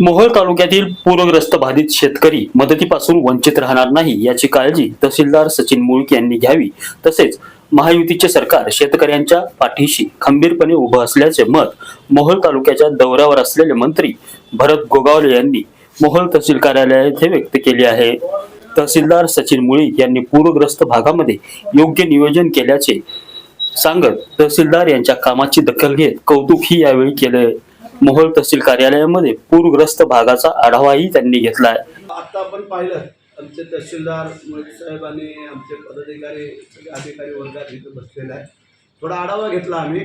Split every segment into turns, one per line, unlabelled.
मोहोळ तालुक्यातील पूरग्रस्त बाधित शेतकरी मदतीपासून वंचित राहणार नाही याची काळजी तहसीलदार सचिन मुळक यांनी घ्यावी. तसेच महायुतीचे सरकार शेतकऱ्यांच्या पाठीशी खंबीरपणे उभं असल्याचे मत मोहोळ तालुक्याच्या दौऱ्यावर असलेले मंत्री भरत गोगावले यांनी मोहोळ तहसील कार्यालय येथे व्यक्त केले आहे. तहसीलदार सचिन मुळीक यांनी पूरग्रस्त भागामध्ये योग्य नियोजन केल्याचे सांगत तहसीलदार यांच्या कामाची दखल घेत कौतुकही यावेळी केले मोहोळ तहसील कार्यालयामध्ये पूरग्रस्त भागाचा आढावाही त्यांनी घेतला आहे
आता आपण पाहिलं आमचे तहसीलदार साहेब आणि आमचे पदाधिकारी सगळे अधिकारी वर्गात इथं बसलेले आहे थोडा आढावा घेतला आम्ही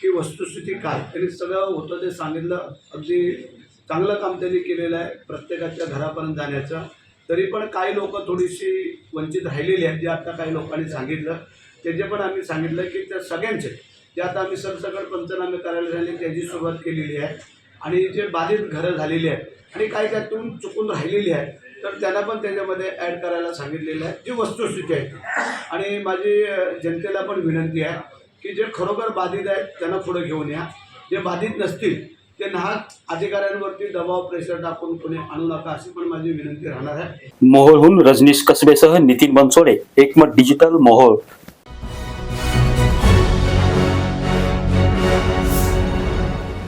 की वस्तुस्थिती काय. त्यांनी सगळं होतं ते सांगितलं. अगदी चांगलं काम त्यांनी केलेलं आहे प्रत्येकाच्या घरापर्यंत जाण्याचं. तरी पण काही लोक थोडीशी वंचित राहिलेली आहेत जे आता काही लोकांनी सांगितलं. त्याचे पण आम्ही सांगितलं की त्या सगळ्यांचे जे आता आम्ही सरसकट पंचनामे करायला झाले त्याची सुरुवात केलेली आहे. आणि जे बाधित घरं झालेली आहेत आणि काही त्यातून चुकून राहिलेली आहे तर त्यांना पण त्याच्यामध्ये ॲड करायला सांगितलेलं आहे. जी वस्तुस्थिती आहे आणि माझी जनतेला पण विनंती आहे की जे खरोखर बाधित आहेत त्यांना पुढे घेऊन या. जे बाधित नसतील ते नाहक अधिकाऱ्यांवरती दबाव प्रेशर टाकून कोणी आणू नका अशी पण माझी विनंती राहणार आहे.
मोहोळहून रजनीश कसबेसह नितीन बनसोडे एकमत digital Mohol.